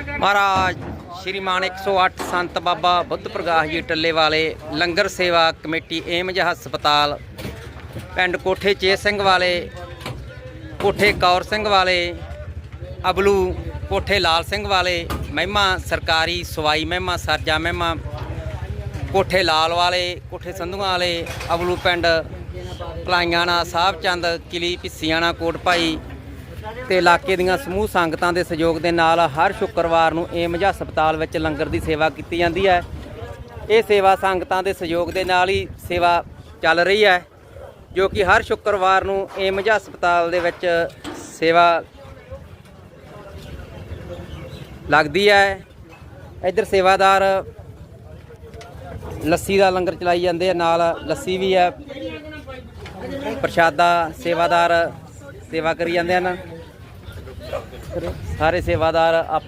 ਮਹਾਰਾਜ, ਸ਼੍ਰੀਮਾਨ 108 ਸੰਤ ਬਾਬਾ ਬੁੱਧ ਪ੍ਰਕਾਸ਼ ਜੀ ਟੱਲੇ ਵਾਲੇ ਲੰਗਰ ਸੇਵਾ committee AIIMS ਹਸਪਤਾਲ, ਪਿੰਡ ਕੋਠੇ ਚੇ ਸਿੰਘ ਵਾਲੇ, ਕੋਠੇ ਕੌਰ ਸਿੰਘ ਵਾਲੇ, ਅਬਲੂ ਕੋਠੇ ਲਾਲ ਸਿੰਘ ਵਾਲੇ, ਮਹਿਮਾ ਸਰਕਾਰੀ ਸਵਾਈ, ਮਹਿਮਾ ਸਰਜਾ, ਮਹਿਮਾ ਕੋਠੇ ਲਾਲ ਵਾਲੇ, ਕੋਠੇ ਸੰਧੂਆਂ ਵਾਲੇ, ਅਬਲੂ ਪਿੰਡ ਭਲਾਈਆਣਾ ਸਾਹਿਬ ਚੰਦ, ਕਿਲੀ ਪਿੱਸੀਆਣਾ ਕੋਟ ਭਾਈ ਤੇ ਇਲਾਕੇ ਦੀਆਂ ਸਮੂਹ ਸੰਗਤਾਂ ਦੇ ਸਹਿਯੋਗ ਦੇ ਨਾਲ ਹਰ ਸ਼ੁੱਕਰਵਾਰ ਨੂੰ ਏਮਜ ਹਸਪਤਾਲ ਵਿੱਚ ਲੰਗਰ ਦੀ ਸੇਵਾ ਕੀਤੀ ਜਾਂਦੀ ਹੈ। ਇਹ ਸੇਵਾ ਸੰਗਤਾਂ ਦੇ ਸਹਿਯੋਗ ਦੇ ਨਾਲ ਹੀ ਸੇਵਾ ਚੱਲ ਰਹੀ ਹੈ, ਜੋ ਕਿ ਹਰ ਸ਼ੁੱਕਰਵਾਰ ਨੂੰ ਏਮਜ ਹਸਪਤਾਲ ਦੇ ਵਿੱਚ ਸੇਵਾ ਲੱਗਦੀ ਹੈ। ਇੱਧਰ ਸੇਵਾਦਾਰ ਲੱਸੀ ਦਾ ਲੰਗਰ ਚਲਾਈ ਜਾਂਦੇ ਆ, ਨਾਲ ਲੱਸੀ ਵੀ ਹੈ। ਪ੍ਰਸ਼ਾਦਾ ਸੇਵਾਦਾਰ ਸੇਵਾ ਕਰੀ ਜਾਂਦੇ ਹਨ। ਸਾਰੇ ਸੇਵਾਦਾਰ ਆਪ